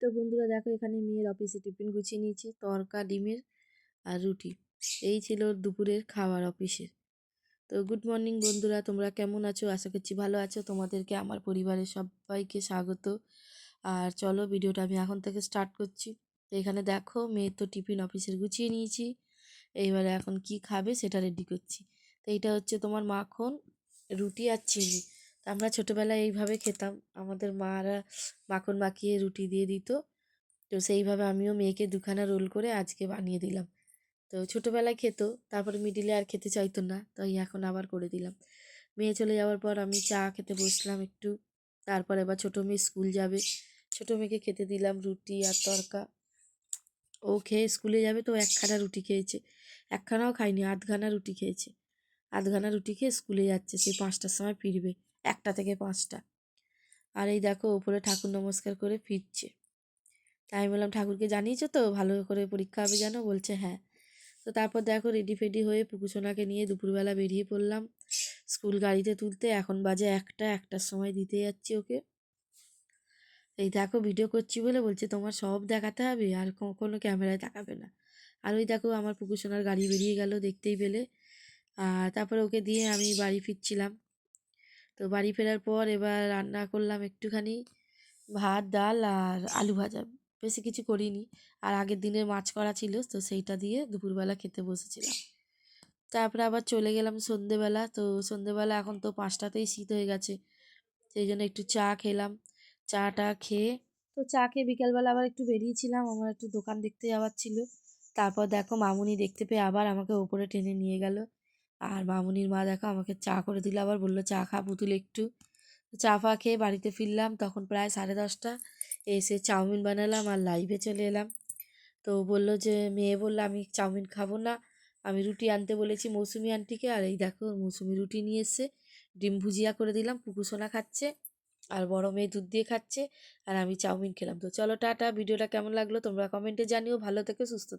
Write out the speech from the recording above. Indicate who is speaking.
Speaker 1: তো বন্ধুরা দেখো এখানে মেয়ের অফিসে টিফিন গুছিয়ে নিয়েছি, তরকা, ডিমের আর রুটি। এই ছিল দুপুরের খাবার অফিসের। তো গুড মর্নিং বন্ধুরা, তোমরা কেমন আছো? আশা করছি ভালো আছো। তোমাদেরকে আমার পরিবারের সবাইকে স্বাগত। আর চলো ভিডিওটা আমি এখন থেকে স্টার্ট করছি। তো এখানে দেখো মেয়ের তো টিফিন অফিসের গুছিয়ে নিয়েছি। এইবারে এখন কি খাবে সেটা রেডি করছি। তো এইটা হচ্ছে তোমার মাখন, রুটি আর চিনি আমরা ছোটোবেলায় এইভাবে খেতাম। আমাদের মারা মাখন মাখিয়ে রুটি দিয়ে দিত। তো সেইভাবে আমিও মেয়েকে দুখানা রোল করে আজকে বানিয়ে দিলাম। তো ছোটোবেলায় খেত, তারপরে মিডিলে আর খেতে চাইতো না, তাই এখন আবার করে দিলাম। মেয়ে চলে যাওয়ার পর আমি চা খেতে বসলাম একটু। তারপর এবার ছোটো মেয়ে স্কুল যাবে। ছোটো মেয়েকে খেতে দিলাম রুটি আর তরকা। ও খেয়ে স্কুলে যাবে তো একখানা রুটি খেয়েছে। একখানাও খায়নি, আধখানা রুটি খেয়েছে। আধখানা রুটি খেয়ে স্কুলে যাচ্ছে সেই পাঁচটার সময় ফিরবে। একটা থেকে পাঁচটা। আর এই দেখো ওপরে ঠাকুর নমস্কার করে ফিরছে। তাই আমি বললাম, ঠাকুরকে জানিয়েছো তো? ভালো করে পরীক্ষা হবে জানো বলছে হ্যাঁ। তো তারপর দেখো রেডি ফেডি হয়ে পুকুসোনাকে নিয়ে দুপুরবেলা বেরিয়ে পড়লাম স্কুল গাড়িতে তুলতে। এখন বাজে একটা, একটার সময় দিতে যাচ্ছি ওকে। এই দেখো ভিডিও করছি বলে বলছে, তোমার সব দেখাতে হবে, আর কোনো ক্যামেরায় তাকাবে না। আর ওই দেখো, আমার পুকুসোনার গাড়ি বেরিয়ে গেল দেখতেই পেলে। আর তারপরে ওকে দিয়ে আমি বাড়ি ফিরছিলাম। তো বাড়ি ফেরার পর এবার রান্না করলাম একটুখানি ভাত, ডাল আর আলু ভাজা। বেশি কিছু করিনি। আর আগের দিনের মাছ করা ছিল, তো সেইটা দিয়ে দুপুরবেলা খেতে বসেছিলাম। তারপরে আবার চলে গেলাম সন্ধেবেলা। তো সন্ধেবেলা এখন তো পাঁচটাতেই শীত হয়ে গেছে, সেই জন্য একটু চা খেলাম। চাটা খেয়ে তো চা খেয়ে বিকালবেলা আবার একটু বেরিয়েছিলাম। আমার একটু দোকান দেখতে যাওয়ার ছিল। তারপর দেখো মামুনি দেখতে পেয়ে আবার আমাকে ওপরে টেনে নিয়ে গেল। আর মামুনির মা দেখো আমাকে চা করে দিল, আবার বলল, চা খা পুতুল একটু। চা ফা খেয়ে বাড়িতে ফিরলাম, তখন প্রায় সাড়ে দশটা। এসে চাউমিন বানালাম আর লাইভে চলে এলাম। তো বলল যে, মেয়ে বলল, আমি চাউমিন খাব না। আমি রুটি আনতে বলেছি মৌসুমি আন্টিকে, আর এই দেখো মৌসুমি রুটি নিয়ে এসে ডিম ভুজিয়া করে দিলাম পুকুসোনা খাচ্ছে আর বড় মেয়ে দুধ দিয়ে খাচ্ছে, আর আমি চাউমিন খেলাম। তো চলো, টাটা। ভিডিওটা কেমন লাগল তোমরা কমেন্টে জানিও। ভালো থেকে, সুস্থ থেকো।